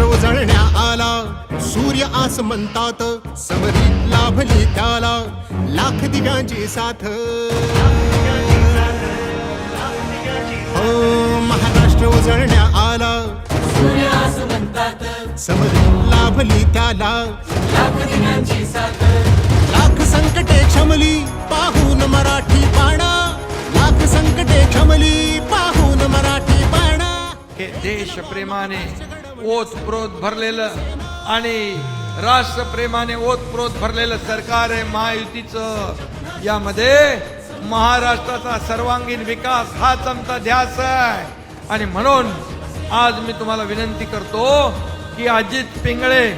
महाराष्ट्र उजळण्या आला. सूर्य आस म्हणतात समरीत लाभली त्याला. लाख दिव्यांची साथ. हो महाराष्ट्र उजळण्या आला. समरीत लाभली त्याला. लाख संकटे क्षमली पाहून मराठी बाणा. लाख संकटे क्षमली पाहून मराठी बाणा. हे देशप्रेमाने ओतप्रोत भरलेलं आणि राष्ट्रप्रेमाने ओतप्रोत भरलेलं सरकार आहे महायुतीचं. यामध्ये महाराष्ट्राचा सर्वांगीण विकास हाच आमचा ध्यास आहे. आणि म्हणून आज मी तुम्हाला विनंती करतो की अजित पिंगळे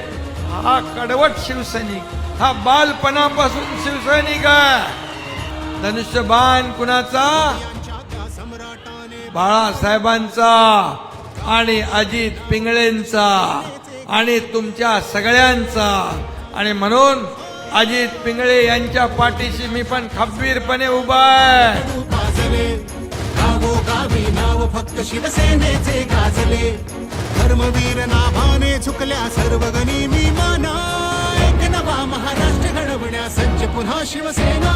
हा कडवट शिवसैनिक हा बालपणापासून शिवसैनिक आहे. धनुष्यबाण कुणाचा? बाळासाहेबांचा. आणि अजित पिंगळेंचा आणि तुमच्या सगळ्यांचा. आणि म्हणून अजित पिंगळे यांच्या पाठीशी मी पण खंबीरपणे उभा आहे. नाव फक्त शिवसेनेचे गाजले धर्मवीर नाभाने झुकल्या सर्व गणी मी माना एक नवा महाराष्ट्र घडवण्या सज्ज पुन्हा शिवसेना.